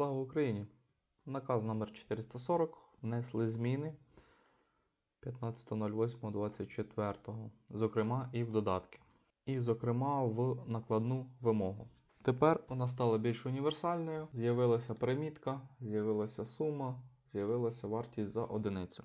Слава Україні! Наказ номер 440 внесли зміни 15.08.24, зокрема і в додатки. І, зокрема, в накладну вимогу. Тепер вона стала більш універсальною, з'явилася примітка, з'явилася сума, з'явилася вартість за одиницю.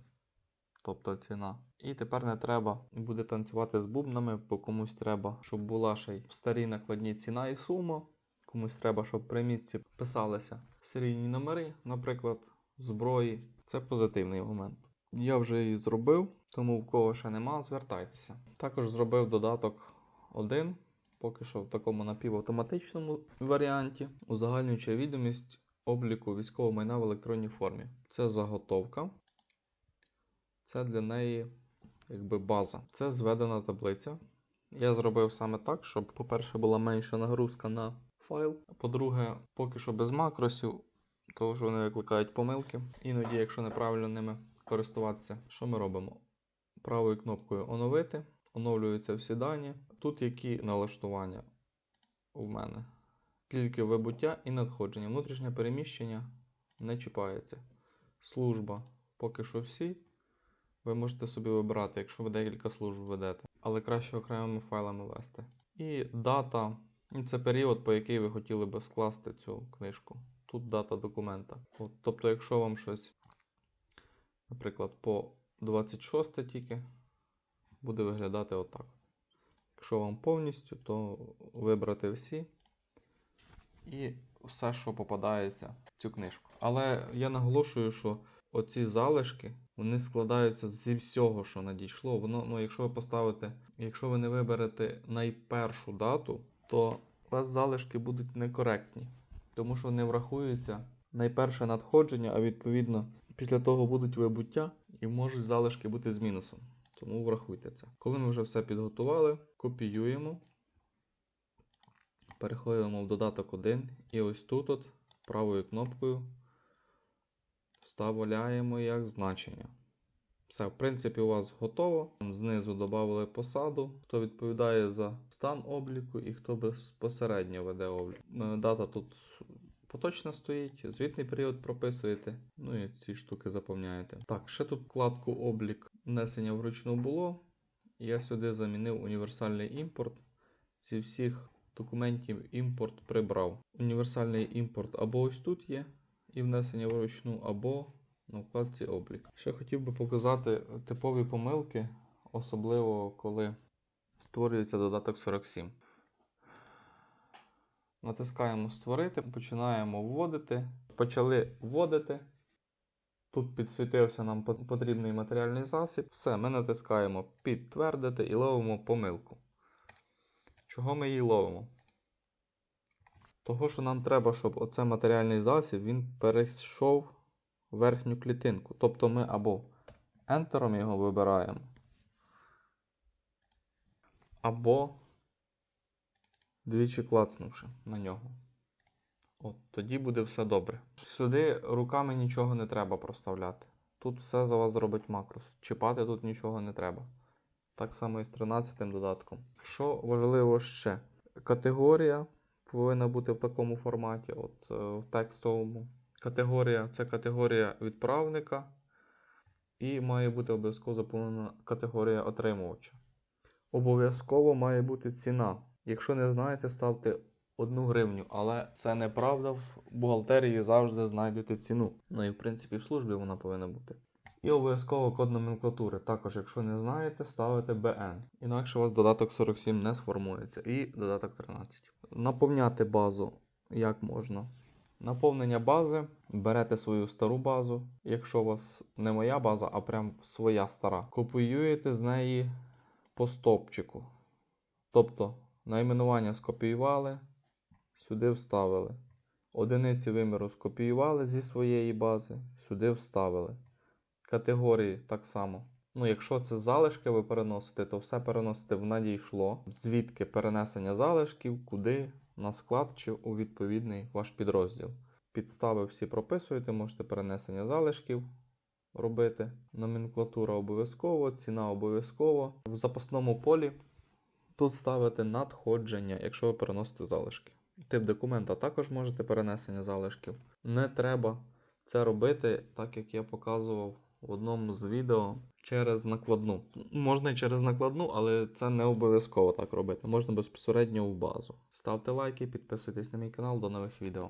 Тобто ціна. І тепер не треба буде танцювати з бубнами, бо комусь треба, щоб була ще й в старій накладній ціна і сума. Комусь треба, щоб при мітці писалися серійні номери, наприклад, зброї. Це позитивний момент. Я вже її зробив, тому в кого ще нема, звертайтеся. Також зробив додаток 1, поки що в такому напівавтоматичному варіанті, узагальнюючи відомість обліку військового майна в електронній формі. Це заготовка. Це для неї якби база. Це зведена таблиця. Я зробив саме так, щоб, по-перше, була менша нагрузка на файл. По-друге, поки що без макросів, тому що вони викликають помилки. Іноді, якщо неправильно ними користуватися, що ми робимо? Правою кнопкою оновити, оновлюються всі дані. Тут які налаштування у мене? Тільки вибуття і надходження. Внутрішнє переміщення не чіпається. Служба поки що всі. Ви можете собі вибирати, якщо ви декілька служб ведете, але краще окремими файлами вести. І дата це період, по який ви хотіли би скласти цю книжку. Тут дата документа. От, тобто, якщо вам щось, наприклад, по 26 тільки буде виглядати отак. Якщо вам повністю, то вибрати всі і все, що попадається в цю книжку. Але я наголошую, що оці залишки вони складаються зі всього, що надійшло. Воно, ну, якщо ви поставите, якщо ви не виберете найпершу дату, то у вас залишки будуть некоректні, тому що не врахується найперше надходження, а відповідно після того будуть вибуття і можуть залишки бути з мінусом. Тому врахуйте це. Коли ми вже все підготували, копіюємо, переходимо в додаток 1 і ось тут от правою кнопкою вставляємо як значення. Все, в принципі, у вас готово. Знизу додали посаду, хто відповідає за стан обліку і хто безпосередньо веде облік. Е, Дата тут поточна стоїть, звітний період прописуєте, ну і ці штуки заповняєте. Так, ще тут вкладку облік внесення вручну було. Я сюди замінив універсальний імпорт. Зі всіх документів імпорт прибрав. Універсальний імпорт або ось тут є і внесення вручну, або на вкладці облік. Ще хотів би показати типові помилки, особливо коли створюється додаток 47. Натискаємо Створити, починаємо вводити. Почали вводити. Тут підсвітився нам потрібний матеріальний засіб. Все, ми натискаємо Підтвердити і ловимо помилку. Чого ми її ловимо? Того, що нам треба, щоб оце матеріальний засіб він перейшов верхню клітинку. Тобто ми або Ентером його вибираємо, або двічі клацнувши на нього. От, Тоді буде все добре. Сюди руками нічого не треба проставляти. Тут все за вас зробить макрос. Чіпати тут нічого не треба. Так само і з 13 додатком. Що важливо ще? Категорія повинна бути в такому форматі, от е, в текстовому. Категорія це категорія відправника. І має бути обов'язково заповнена категорія отримувача. Обов'язково має бути ціна. Якщо не знаєте, ставте 1 гривню, але це неправда. В бухгалтерії завжди знайдете ціну. Ну і в принципі в службі вона повинна бути. І обов'язково код номенклатури. Також, якщо не знаєте, ставите BN. Інакше у вас додаток 47 не сформується. І додаток 13. Наповняти базу як можна. Наповнення бази. Берете свою стару базу. Якщо у вас не моя база, а прям своя стара. Копіюєте з неї по стопчику. Тобто найменування скопіювали, сюди вставили. Одиниці виміру скопіювали зі своєї бази, сюди вставили. Категорії так само. Ну, якщо це залишки ви переносите, то все переносите в надійшло. Звідки перенесення залишків, куди, на склад чи у відповідний ваш підрозділ. Підстави всі прописуєте, можете перенесення залишків робити. Номенклатура обов'язково, ціна обов'язково. В запасному полі тут ставите надходження, якщо ви переносите залишки. Тип документа також можете перенесення залишків. Не треба це робити, так як я показував в одному з відео через накладну. Можна і через накладну, але це не обов'язково так робити. Можна безпосередньо в базу. Ставте лайки, підписуйтесь на мій канал. До нових відео.